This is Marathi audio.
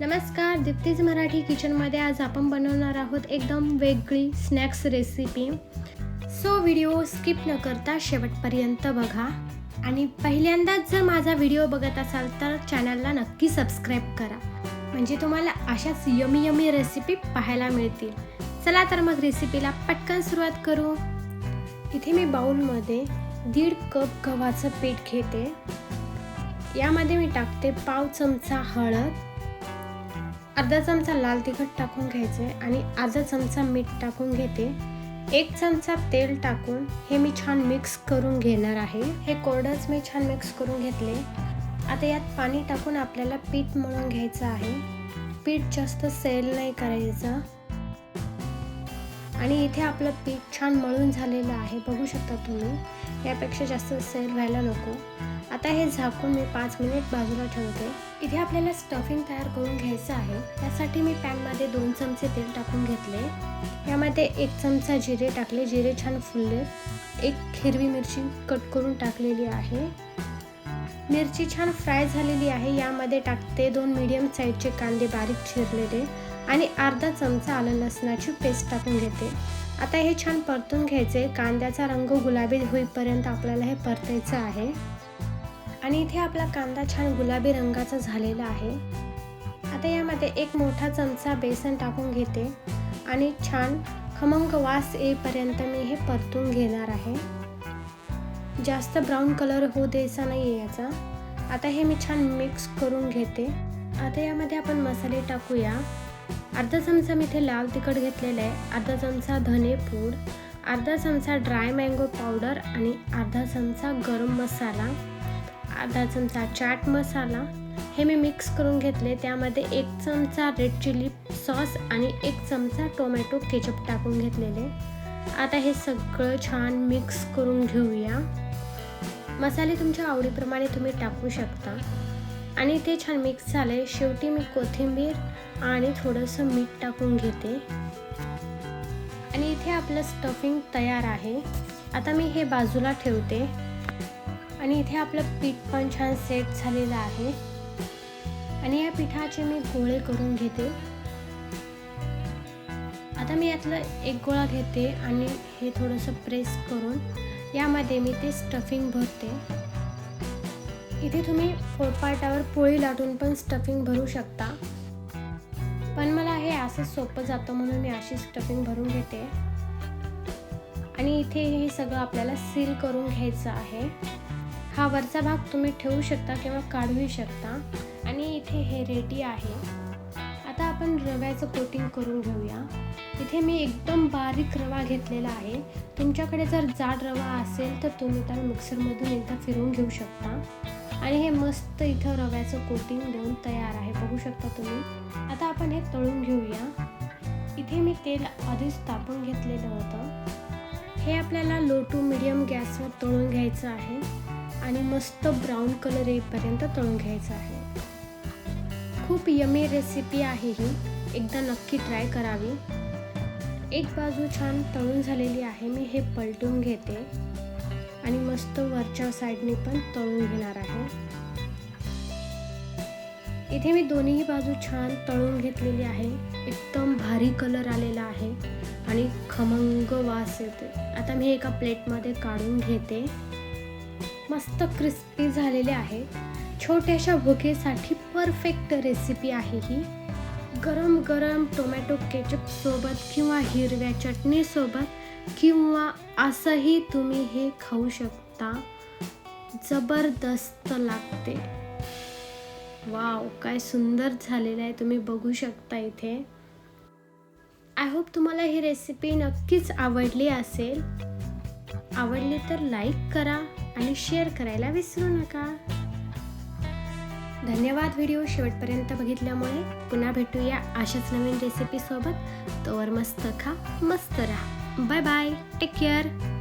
नमस्कार दीप्तीज मराठी किचनमध्ये आज आपण बनवणार आहोत एकदम वेगळी snacks recipe so video skip न करता शेवटपर्यंत बघा. आणि पहिल्यांदाच जर माझा व्हिडिओ बघत असाल तर चॅनलला नक्की सबस्क्राईब करा. म्हणजे तुम्हाला अशाच यमी यमी रेसिपी पाहायला मिळतील. चला तर मग रेसिपीला पटकन सुरुवात करू. इथे मी बाउलमध्ये दीड कप गव्हाचं पीठ घेते. यामध्ये मी टाकते पाव चमचा हळद. अर्धा चमचा लाल तिखट टाकून घ्यायचे आणि अर्धा चमचा मीठ टाकून घेते. एक चमचा तेल टाकून हे मी छान मिक्स करून घेणार आहे. हे कोरडंच मी छान मिक्स करून घेतले. आता यात पाणी टाकून आपल्याला पीठ मळून घ्यायचं आहे. पीठ जास्त सेल नाही करायचं. आणि इथे आपलं पीठ छान मळून झालेलं आहे बघू शकता तुम्ही. यापेक्षा जास्त सैल व्हायला नको. आता हे झाकून मी पाच मिनिट बाजूला ठेवते. इथे आपल्याला स्टफिंग तयार करून घ्यायचं आहे. त्यासाठी मी पॅनमध्ये दोन चमचे तेल टाकून घेतले. यामध्ये एक चमचा जिरे टाकले. जिरे छान फुलले. एक हिरवी मिरची कट करून टाकलेली आहे. मिरची छान फ्राय झालेली आहे. यामध्ये टाकते दोन मीडियम साईजचे कांदे बारीक चिरलेले. आणि अर्धा चमचा आलं लसणाची पेस्ट टाकून घेते. आता हे छान परतून घ्यायचे. कांद्याचा रंग गुलाबी होईपर्यंत आपल्याला हे परतायचं आहे. आणि इथे आपला कांदा छान गुलाबी रंगाचा झालेला आहे. आता यामध्ये एक मोठा चमचा बेसन टाकून घेते. आणि छान खमंग वास येईपर्यंत मी हे परतून घेणार आहे. जास्त ब्राऊन कलर होऊ द्यायचा नाही आहे याचा. आता हे मी छान मिक्स करून घेते. आता यामध्ये आपण मसाले टाकूया. अर्धा चमचा मी इथे लाल तिखट घेतलेलं आहे अर्धा चमचा धने पूड अर्धा चमचा ड्राय मँगो पावडर आणि अर्धा चमचा गरम मसाला अर्धा चमचा चाट मसाला. हे मी मिक्स करून घेतले. त्यामध्ये एक चमचा रेड चिली सॉस आणि एक चमचा टोमॅटो केचप टाकून घेतलेले. आता हे सगळं छान मिक्स करून घेऊया. मसाले तुमच्या आवडीप्रमाणे तुम्ही टाकू शकता. आणि ते छान मिक्स झाले शेवटी मी कोथिंबीर आणि थोडंसं मीठ टाकून घेते. आणि इथे आपलं स्टफिंग तयार आहे. आता मी हे बाजूला ठेवते. आणि इथे आपलं पीठ पण छान सेट झालेलं आहे. आणि या पिठाचे मी गोळे करून घेते. आता मी यातलं एक गोळा घेते आणि हे थोडंसं प्रेस करून यामध्ये मी ते स्टफिंग भरते. इथे तुम्ही पोळपाटावर पोळी लाटून पण स्टफिंग भरू शकता. पण मला हे असं सोपं जातं म्हणून मी अशी स्टफिंग भरून घेते. आणि इथे हे सगळं आपल्याला सील करून घ्यायचं आहे. हा वरचा भाग तुम्ही ठेवू शकता किंवा काढूही शकता. आणि इथे हे रेडी आहे. आता आपण रव्याचं कोटिंग करून घेऊया. इथे मी एकदम बारीक रवा घेतलेला आहे. तुमच्याकडे जर जाड रवा असेल तर तुम्ही त्याला मिक्सरमधून एकदा फिरवून घेऊ शकता. आणि हे मस्त इथं रव्याचं कोटिंग देऊन तयार आहे. बघू शकता तुम्ही. आता आपण हे तळून घेऊया. इथे मी तेल आधीच तापून घेतलेलं होतं. हे आपल्याला लो टू मिडियम गॅसवर तळून घ्यायचं आहे. आणि मस्त ब्राऊन कलर येईपर्यंत तळून घ्यायचं आहे. खूप यमी रेसिपी आहे ही. एकदा नक्की ट्राय करावी. एक बाजू छान तळून झालेली आहे. मी हे पलटून घेते. आणि मस्त वरच्या साईडने पण तळून घेणार आहे. इथे मी दोन्ही बाजू छान तळून घेतलेली आहे. एकदम भारी कलर आलेला आहे आणि खमंग वास येते आता मी एका प्लेटमध्ये काढून घेते. मस्त क्रिस्पी झालेले आहे. छोट्याशा भुकेसाठी परफेक्ट रेसिपी आहे ही. गरम गरम टोमॅटो केचपसोबत किंवा हिरव्या चटणीसोबत किंवा असंही तुम्ही हे खाऊ शकता. जबरदस्त लागते. वाव काय सुंदर झालेलं आहे. तुम्ही बघू शकता इथे. आय होप तुम्हाला ही रेसिपी नक्कीच आवडली असेल. आवडली तर लाईक करा आणि शेअर करायला विसरू नका. धन्यवाद व्हिडिओ शेवटपर्यंत बघितल्यामुळे. पुन्हा भेटूया अशाच नवीन रेसिपीसोबत तोवर मस्त खा मस्त राहा. Bye bye. Take care.